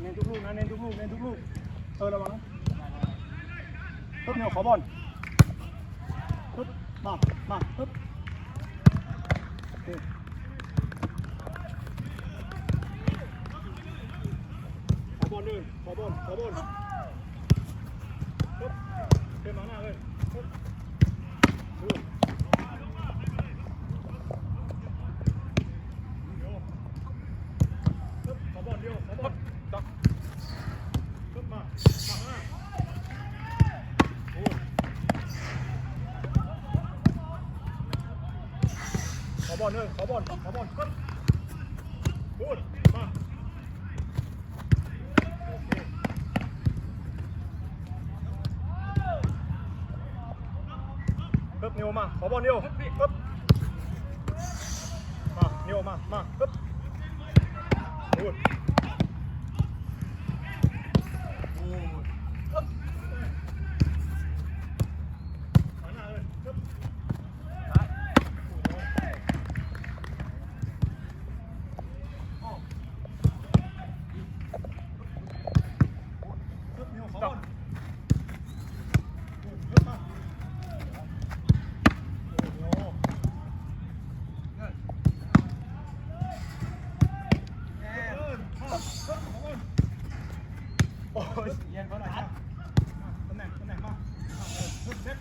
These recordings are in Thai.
เน้นทุกลูกนะเน้นทุกลูกเน้นทุกลูกเออระวังนะปึ๊บเนี่ยขอบอลปึ๊บมามาปึ๊บขอบอลด้วยขอบอลขอบอลปึ๊บขึ้นมาหน้าเลยตึ๊บขอบอลเดียวขอบอลตักปึ๊บมามาข้างหน้าโอ้ยข อบอลเลยขอบอลขอบอลปึ๊บพูดมาโอเคปึ๊บนิวมา ขอบอลนิวปึ๊บมานิวมา มาปึ๊บพูดพูดปึ๊บมาหน้าเลยปึ๊บซ้ายพูดเลยอ้อปึ๊บนิวขอบอลพูดปึ๊บมา โอ้โหเงินเงินโอ้ยเย็นเขาหน่อยนะตำแหน่งตำแหน่งมาเออขึ้นเซ็ต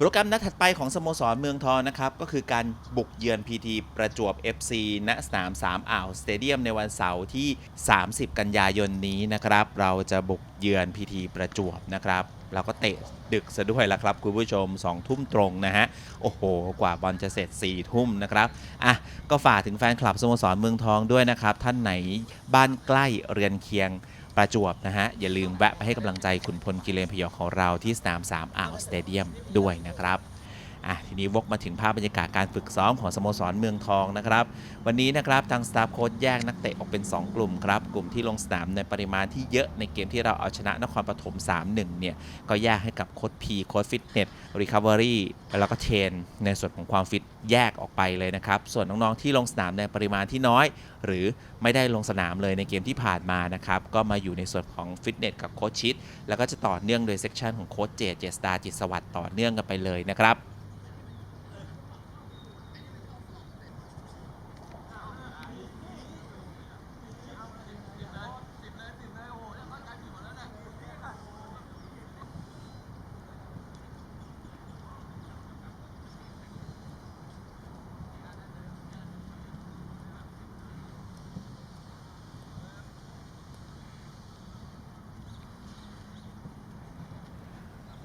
โปรแกรมนัดถัดไปของสโมสรเมืองทองนะครับ ก็คือการบุกเยือน PT ประจวบ FC ณสนาม3อ่าวสเตเดียมในวันเสาร์ที่ 30 กันยายนนี้นะครับ เราจะบุกเยือน PT ประจวบนะครับ เราก็เตะดึกซะด้วยละครับ คุณผู้ชม 2 ทุ่มตรงนะฮะ โอ้โห กว่าบอลจะเสร็จ 4 ทุ่มนะครับ อะ ก็ฝากถึงแฟนคลับสโมสรเมืองทองด้วยนะครับ ท่านไหนบ้านใกล้เรือนเคียง ประจวบนะฮะ อย่าลืมแวะไปให้กำลังใจคุณพลกิเลนพยอของเราที่สนาม3อ่าวสเตเดียมด้วยนะครับ อะทีนี้วกมาถึงภาพบรรยากาศการฝึกซ้อมของสโมสรเมืองทองนะครับ วันนี้นะครับทางสตาฟโค้ชแยกนักเตะออกเป็น 2 กลุ่มครับ กลุ่มที่ลงสนามในปริมาณที่เยอะในเกมที่เราเอาชนะนครปฐม 3-1 เนี่ย ก็แยกให้กับโค้ชพีโค้ชฟิตเนสรีคา v วอรี่แล้วก็เทรนในส่วนของความฟิตแยกออกไปเลยนะครับ ส่วนน้องๆที่ลงสนามในปริมาณที่น้อย หรือไม่ได้ลงสนามเลยในเกมที่ผ่านมานะครับก็มาอยู่ในส่วนของฟิตเนสกับโค้ชชิดแล้วก็จะต่อเนื่องโดยเซกชันของโค้ชเจเจสตาจิตสวัสด์ต่อเนื่องกันไปเลยนะครับ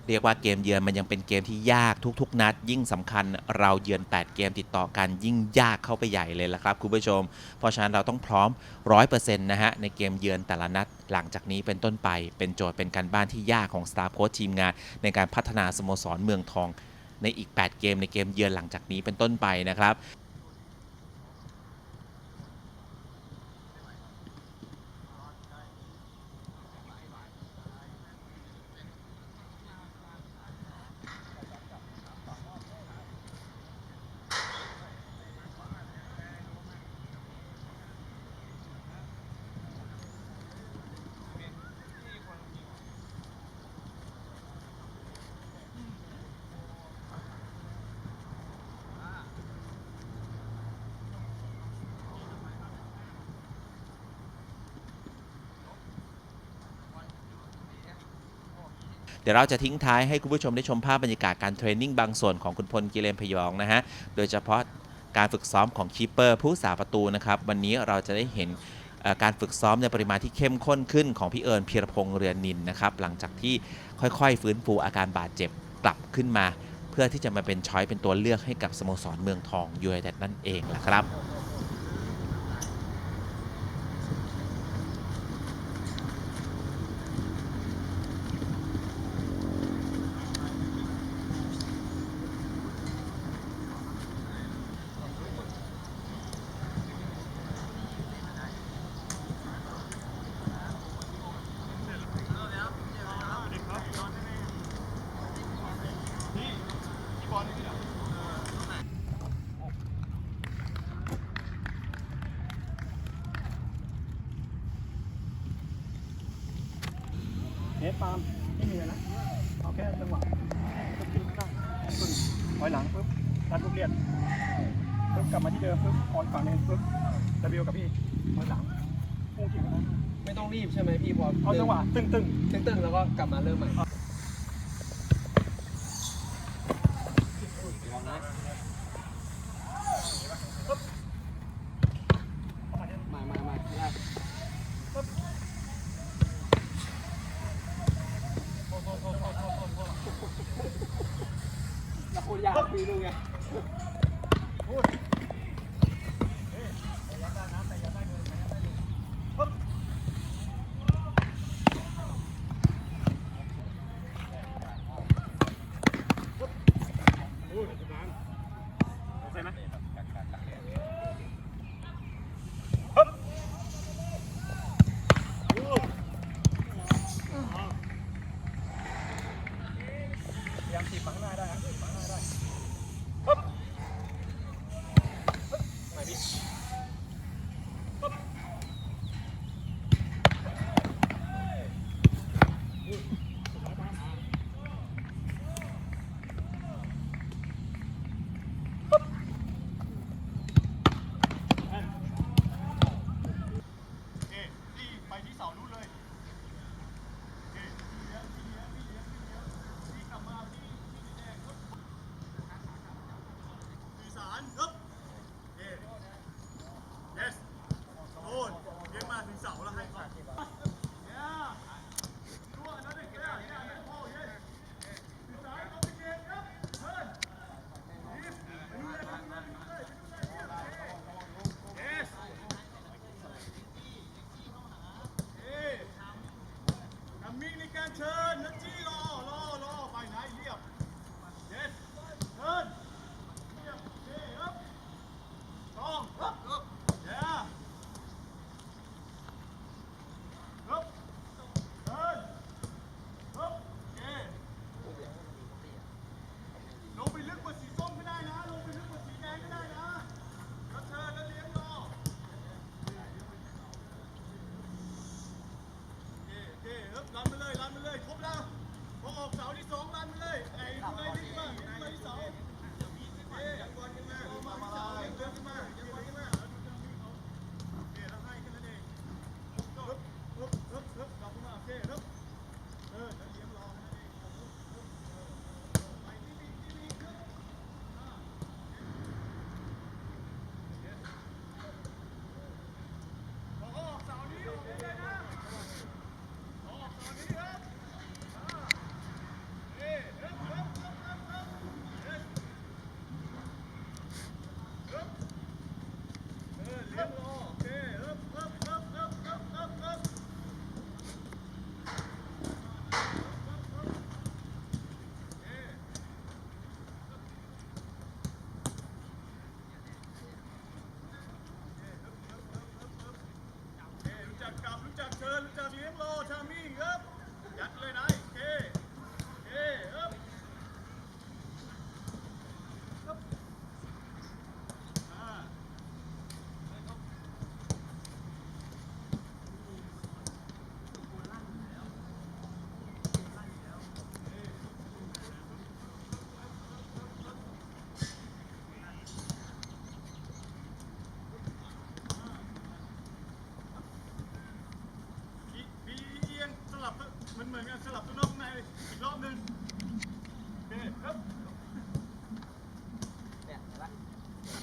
เรียกว่าเกมเยือนมันยังเป็นเกมที่ยากทุกๆ นัด ยิ่งสำคัญเราเยือน 8 เกมติดต่อกันยิ่งยากเข้าไปใหญ่เลยละครับคุณผู้ชม เพราะฉะนั้นเราต้องพร้อม 100%นะฮะในเกมเยือนแต่ละนัดหลังจากนี้เป็นต้นไปเป็นโจทย์เป็นการบ้านที่ยากของสตาฟโค้ชทีมงาน ในการพัฒนาสโมสรเมืองทอง ในอีก 8 เกมในเกมเยือนหลังจากนี้เป็นต้นไปนะครับ เดี๋ยวเราจะทิ้งท้ายให้คุณผู้ชมได้ชมภาพบรรยากาศการเทรนนิ่งบางส่วนของคุณพลกิเลนพยองนะฮะ โดยเฉพาะการฝึกซ้อมของคีเปอร์ผู้สาประตูนะครับ วันนี้เราจะได้เห็นการฝึกซ้อมในปริมาณที่เข้มข้นขึ้นของพี่เอิญพีรพงษ์เรือนนินนะครับ หลังจากที่ค่อยๆ ฟื้นฟูอาการบาดเจ็บกลับขึ้นมา เพื่อที่จะมาเป็นช้อยเป็นตัวเลือกให้กับสโมสรเมืองทองยูไนเต็ดนั่นเองแหละครับ สตามไม่มีเลยนะเอาแค่จังหวะปึ๊บปึ๊บได้ปึ๊บถอยหลังปึ๊บดันลูกเลียนปึ๊บกลับมาที่เดิมปึ๊บออนฝั่งนี้ปึ๊บดับเบิลกับพี่ถอยหลังพุ่งขี่ไปนะไม่ต้องรีบใช่ไหมพี่พอเอาจังหวะตึ้งตึ้งตึ้งๆแล้วก็กลับมาเริ่มใหม่มา ยันสลับข้นอกนอีกหนึ่งโอเคครับเหป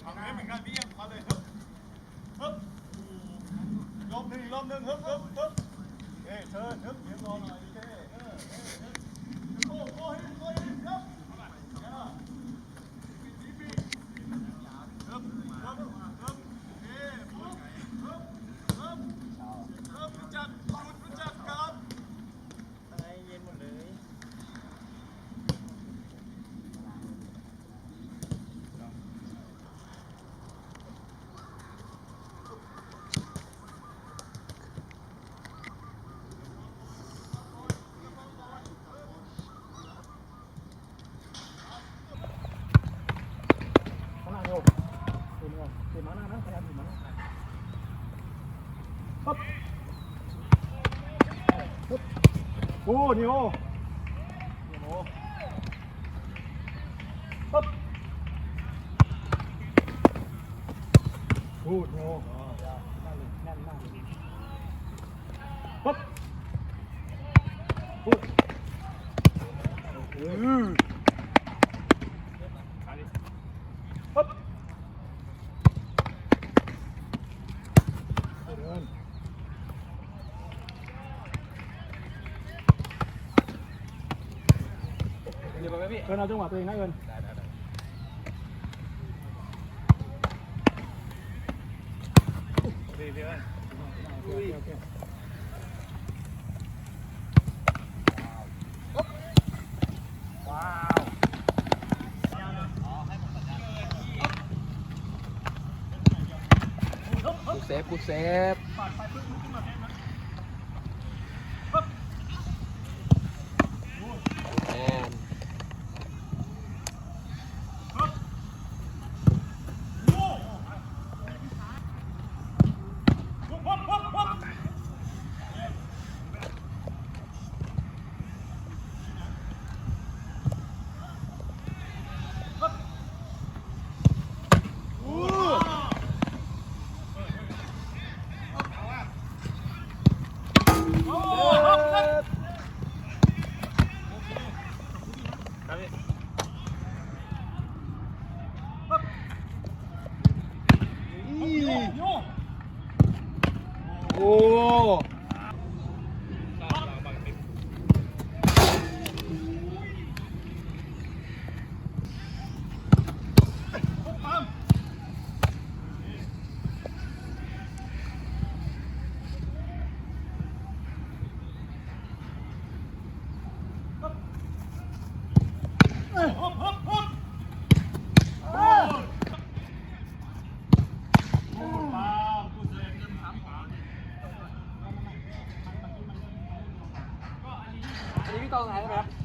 ทำให้มือนกันพี่ยังมาเลยฮึ๊บฮึ๊บรอบหนึ่งอีรอบหนึ่งฮึ๊บฮึ๊บฮึ๊บโอเคเชิญครับเดี๋ยวรอหน่อย นิโอปึ๊บพูดโนปึ๊บพูดอือปึ๊บเดิน เดี๋ยวไปไหมพี่เอินเอาจังหวะตัวเองนะเอินดีดีเลยโอเคโอเคว้าวกูเซฟกูเซฟแอน โอ้ อันนี้